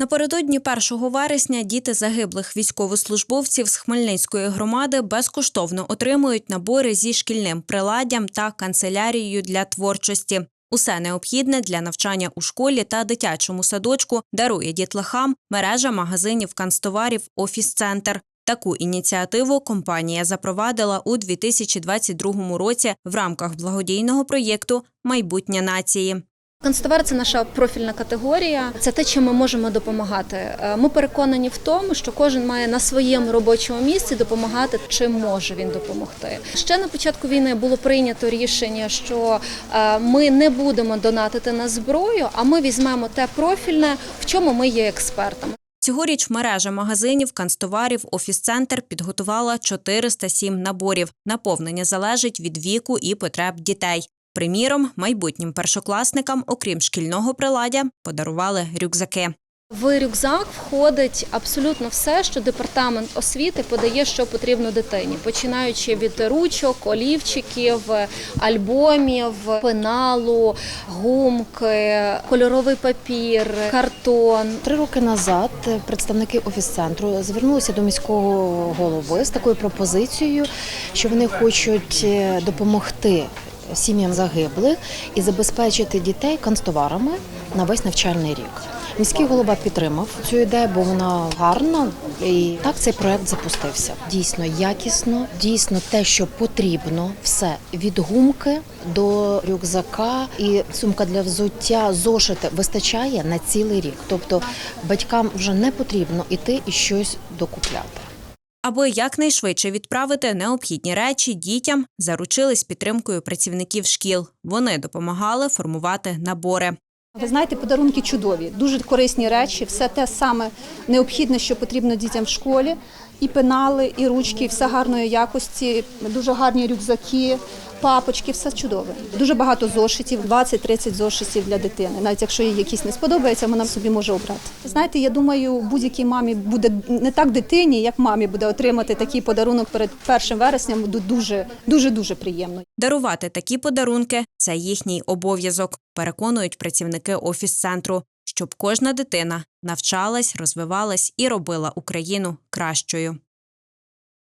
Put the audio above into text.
Напередодні 1 вересня діти загиблих військовослужбовців з Хмельницької громади безкоштовно отримують набори зі шкільним приладдям та канцелярією для творчості. Усе необхідне для навчання у школі та дитячому садочку дарує дітлахам мережа магазинів канцтоварів Офіс-центр. Таку ініціативу компанія запровадила у 2022 році в рамках благодійного проєкту Майбутнє нації. Канцтовар – це наша профільна категорія. Це те, чим ми можемо допомагати. Е, Ми переконані в тому, що кожен має на своєму робочому місці допомагати, чим може він допомогти. Ще на початку війни було прийнято рішення, що е, ми не будемо донатити на зброю, а ми візьмемо те профільне, в чому ми є експертами. Цьогоріч мережа магазинів, канцтоварів, офіс-центр підготувала 407 наборів. Наповнення залежить від віку і потреб дітей. Приміром, майбутнім першокласникам, окрім шкільного приладдя, подарували рюкзаки. В рюкзак входить абсолютно все, що департамент освіти подає, що потрібно дитині, починаючи від ручок, олівчиків, альбомів, пеналу, гумки, кольоровий папір, картон. Три роки назад представники офіс-центру звернулися до міського голови з такою пропозицією, що вони хочуть е, допомогти сім'ям загиблих і забезпечити дітей канцтоварами на весь навчальний рік. Міський голова підтримав цю ідею, бо вона гарна, і так цей проект запустився. Дійсно якісно, дійсно те, що потрібно, все від гумки до рюкзака і сумка для взуття, зошити вистачає на цілий рік. Тобто батькам вже не потрібно іти і щось докупляти. Аби якнайшвидше відправити необхідні речі дітям, заручились підтримкою працівників шкіл. Вони допомагали формувати набори. Ви знаєте, подарунки чудові, дуже корисні речі, все те саме необхідне, що потрібно дітям в школі. І пенали, і ручки, все гарної якості, дуже гарні рюкзаки, папочки, все чудове. Дуже багато зошитів, 20-30 зошитів для дитини. Навіть якщо їй якісь не сподобається, вона собі може обрати. Знаєте, я думаю, будь-якій мамі буде не так дитині, як мамі буде отримати такий подарунок перед 1 вересням. Буде дуже, дуже, дуже приємно. Дарувати такі подарунки це їхній обов'язок, переконують працівники офіс-центру, щоб кожна дитина навчалась, розвивалась і робила Україну кращою.